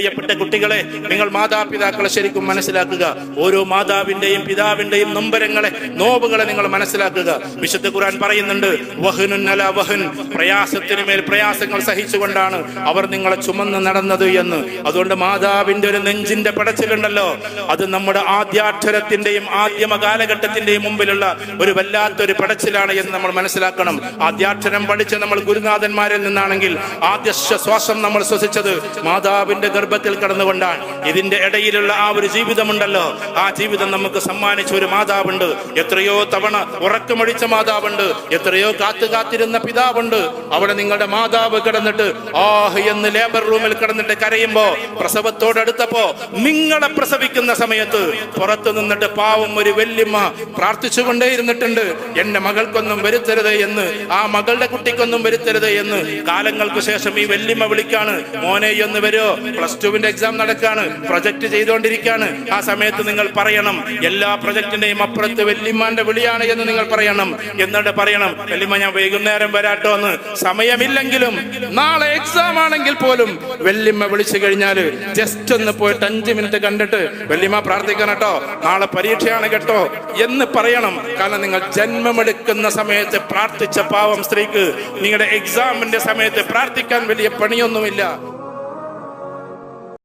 പ്രിയപ്പെട്ട കുട്ടികളെ നിങ്ങൾ മാതാപിതാക്കളെ ശരിക്കും മനസ്സിലാക്കുക. ഓരോ മാതാവിന്റെയും പിതാവിന്റെയും നൊമ്പരങ്ങളെ നോവുകളെ നിങ്ങൾ മനസ്സിലാക്കുക. വിശുദ്ധ ഖുർആൻ പറയുന്നുണ്ട് പ്രയാസത്തിന് മേൽ പ്രയാസങ്ങൾ സഹിച്ചുകൊണ്ടാണ് അവർ നിങ്ങളെ ചുമന്ന് നടന്നത് എന്ന്. അതുകൊണ്ട് മാതാവിന്റെ ഒരു നെഞ്ചിന്റെ പടച്ചിലുണ്ടല്ലോ. അത് നമ്മുടെ ആദ്യാക്ഷരത്തിന്റെയും ആദ്യമ കാലഘട്ടത്തിന്റെയും മുമ്പിലുള്ള ഒരു വല്ലാത്തൊരു പടച്ചിലാണ് എന്ന് നമ്മൾ മനസ്സിലാക്കണം. ആദ്യാക്ഷരം പഠിച്ച നമ്മൾ ഗുരുനാഥന്മാരിൽ നിന്നാണെങ്കിൽ ആദ്യ ശ്വാസം നമ്മൾ ശ്വസിച്ചത് മാതാവിന്റെ ഗർഭത്തിൽ കടന്നുകൊണ്ടാണ്. ഇതിന്റെ ഇടയിലുള്ള ആ ഒരു ജീവിതമുണ്ടല്ലോ. ആ ജീവിതം നമുക്ക് സമ്മാനിച്ച ഒരു മാതാവുണ്ട്. എത്രയോ തവണ ഉറക്കമൊഴിച്ച മാതാവുണ്ട്. എത്രയോ കാത്തു കാത്തിരുന്ന പിതാവുണ്ട്. അവിടെ നിങ്ങളുടെ മാതാവ് കിടന്നിട്ട് ആഹ് എന്ന് ലേബർ റൂമിൽ കിടന്നിട്ട് കരയുമ്പോ പ്രസവത്തോടടുത്തപ്പോ നിങ്ങളെ പ്രസവിക്കുന്ന സമയത്ത് പുറത്തു നിന്നിട്ട് പാവം ഒരു വല്യമ്മ പ്രാർത്ഥിച്ചുകൊണ്ടേ ഇരുന്നിട്ടുണ്ട് എന്റെ മകൾക്കൊന്നും വരുത്തരുത് എന്ന്. ആ മകളുടെ കുട്ടിക്കൊന്നും വരുത്തരുത് എന്ന്. കാലങ്ങൾക്ക് ശേഷം ഈ വല്യമ്മ വിളിക്കാണ് മോനെ ഒന്ന് വരുമോ പ്ലസ് ടുവിന്റെ എക്സാം നടക്കാണ്. പ്രൊജക്ട് ചെയ്തുകൊണ്ടിരിക്കുകയാണ് ആ സമയത്ത് നിങ്ങൾ പറയണം. എല്ലാ പ്രൊജക്ടിന്റെയും അപ്പുറത്ത് വെല്ലിമാന്റെ വിളിയാണ് എന്ന് നിങ്ങൾ പറയണം. എന്നിട്ട് പറയണം വെല്ലിമ്മ ഞാൻ വൈകുന്നേരം വരാട്ടോ എന്ന്. സമയമില്ലെങ്കിലും നാളെ എക്സാം ആണെങ്കിൽ പോലും വെല്ലിമ്മ വിളിച്ചു കഴിഞ്ഞാൽ ജസ്റ്റ് ഒന്ന് പോയിട്ട് അഞ്ച് മിനിറ്റ് കണ്ടിട്ട് വെല്ലിമ്മ പ്രാർത്ഥിക്കണം കേട്ടോ. നാളെ പരീക്ഷയാണ് കേട്ടോ. എന്ന് പറയണം. കാരണം നിങ്ങൾ ജന്മമെടുക്കുന്ന സമയത്ത് പ്രാർത്ഥിച്ച പാവം സ്ത്രീക്ക് നിങ്ങളുടെ എക്സാമിന്റെ സമയത്ത് പ്രാർത്ഥിക്കാൻ വലിയ പണിയൊന്നുമില്ല.